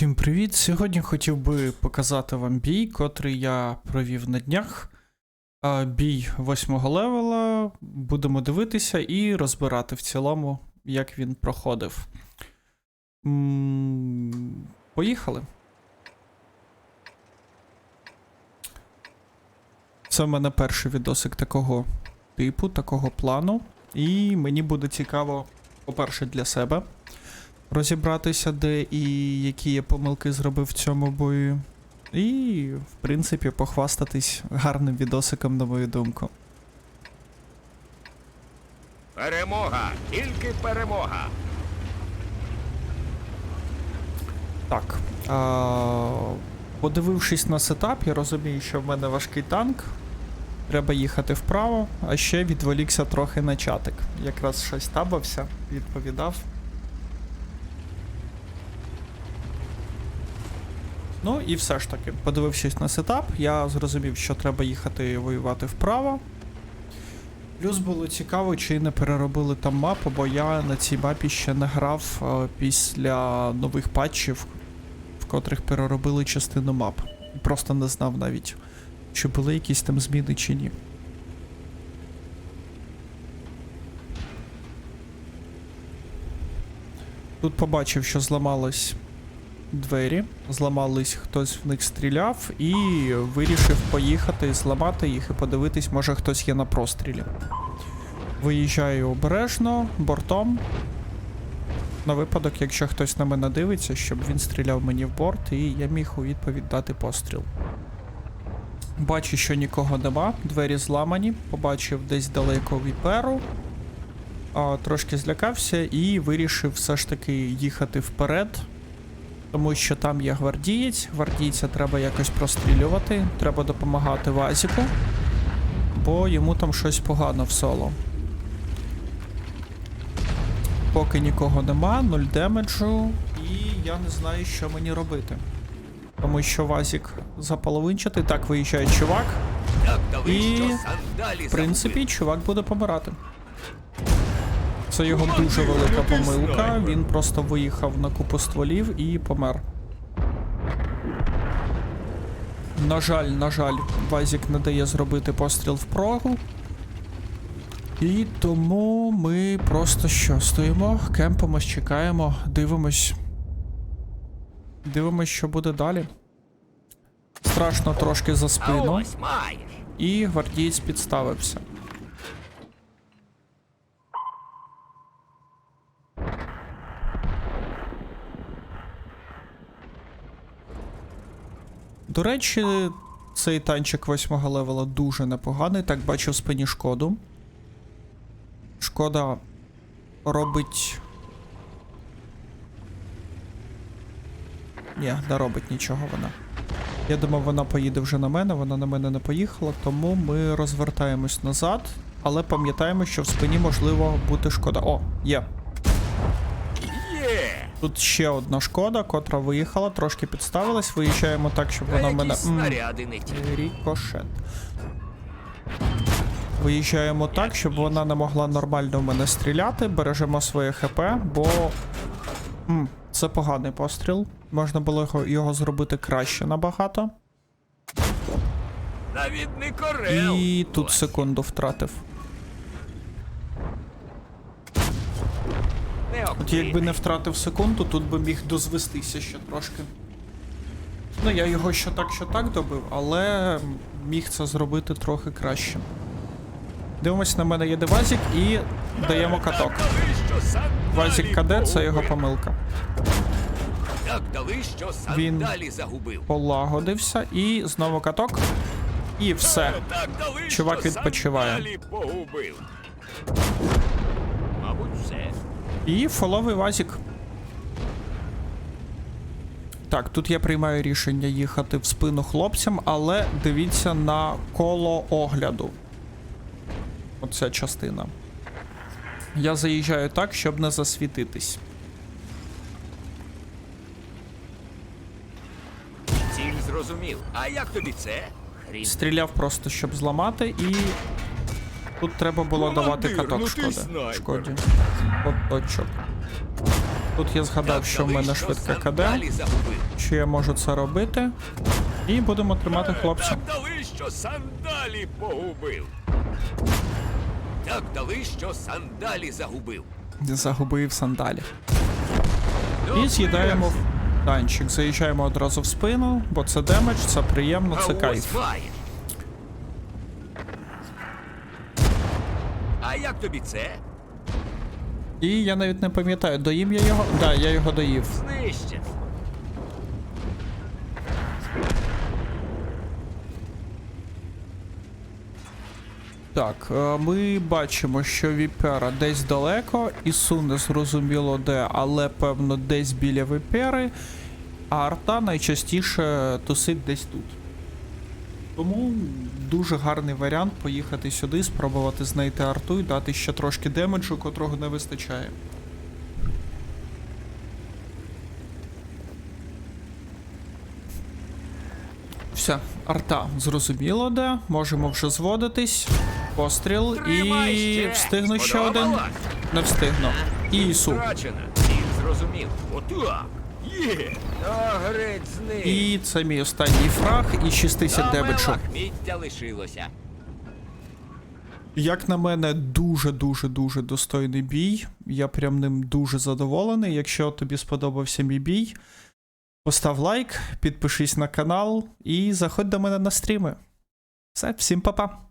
Всім привіт! Сьогодні хотів би показати вам бій, котрий я провів на днях. Бій восьмого левела. Будемо дивитися і розбирати в цілому, як він проходив. Поїхали. Це в мене перший відосик такого типу, такого плану. І мені буде цікаво, по-перше, для себе розібратися, де і які я помилки зробив в цьому бою. І, в принципі, похвастатись гарним відосиком, на мою думку. Перемога! Тільки перемога! Так. А, подивившись на сетап, я розумію, що в мене важкий танк. Треба їхати вправо, а ще відволікся трохи на чатик. Якраз щось табався, відповідав. Ну і все ж таки, подивившись на сетап, я зрозумів, що треба їхати воювати вправо. Плюс було цікаво, чи не переробили там мапу, бо я на цій мапі ще не грав е, після нових патчів, в котрих переробили частину мап. Просто не знав навіть, чи були якісь там зміни чи ні. Тут побачив, що зламалось двері, зламались, хтось в них стріляв, і вирішив поїхати, зламати їх і подивитись, може хтось є на прострілі. Виїжджаю обережно, бортом. На випадок, якщо хтось на мене дивиться, щоб він стріляв мені в борт, і я міг у відповідь дати постріл. Бачу, що нікого нема, двері зламані, побачив десь далеко віперу. Трошки злякався і вирішив все ж таки їхати вперед. Тому що там є гвардієць, гвардійця треба якось прострілювати, треба допомагати Вазіку, бо йому там щось погано в соло. Поки нікого нема, нуль демеджу, і я не знаю, що мені робити. Тому що Вазік заполовинчатий, так виїжджає чувак. І, В принципі, чувак буде помирати. Це його дуже велика помилка. Він просто виїхав на купу стволів і помер. На жаль, на жаль, Вазік не дає зробити постріл в прогу. І тому ми просто що, стоїмо, кемпимось, чекаємо, дивимось. Дивимось, що буде далі. Страшно трошки за спину. І гвардієць підставився. До речі, цей танчик 8 левела дуже непоганий. Так, бачу в спині шкоду. Шкода робить. Ні, не робить нічого вона. Я думав, вона поїде вже на мене, вона на мене не поїхала, тому ми розвертаємось назад, але пам'ятаємо, що в спині можливо бути шкода. О, є. Тут ще одна шкода, котра виїхала, трошки підставилась. Виїжджаємо так, щоб вона в мене. Рікошет. Виїжджаємо так, щоб вона не могла нормально в мене стріляти. Бережемо своє ХП, бо. М, це поганий постріл. Можна було його, його зробити краще набагато. Навіть не корел. І тут секунду втратив. От якби не втратив секунду, тут би міг дозвестися ще трошки. Ну, я його що так, що так добив, але міг це зробити трохи краще. Дивимось, на мене є девазік і даємо каток. Вазік КД це його помилка. Він- Полагодився і знову каток. І все. Чувак відпочиває. Мабуть, все. І фоловий вазік. Так, тут я приймаю рішення їхати в спину хлопцям, але дивіться на коло огляду. Оця частина. Я заїжджаю так, щоб не засвітитись. Ціль зрозумів. А як тобі це? Хрін. Стріляв просто, щоб зламати, і тут треба було давати каток ну шкоди. снайпер. Шкоді. Оточок. Тут я згадав, Так що в мене що швидке КД, що я можу це робити. І будемо тримати хлопця. Так дали, що сандалі погубив. Так дали, що сандалі загубив. Загубив сандалі. І з'їдаємо в танчик. Заїжджаємо одразу в спину, бо це демедж, це приємно, це кайф. А як тобі це? І я навіть не пам'ятаю, доїм я його. Да, я його доїв. Знищено. Так, е, ми бачимо, що Віпера десь далеко, Ісу не зрозуміло де, але певно десь біля Віпери, а арта найчастіше тусить десь тут. Тому дуже гарний варіант поїхати сюди, спробувати знайти арту і дати ще трошки демеджу, котрого не вистачає. Все, арта зрозуміло де, можемо вже зводитись. Постріл і встигну ще один. Не встигну. І Ісу. Зрозумів. Отак. Є. А з ним. І це мій останній фраг і 60 Саме демеджу. лишилося. Як на мене, дуже дуже дуже достойний бій. Я прям ним дуже задоволений. Якщо тобі сподобався мій бій, постав лайк, підпишись на канал і заходь до мене на стріми. Все, всім па-па.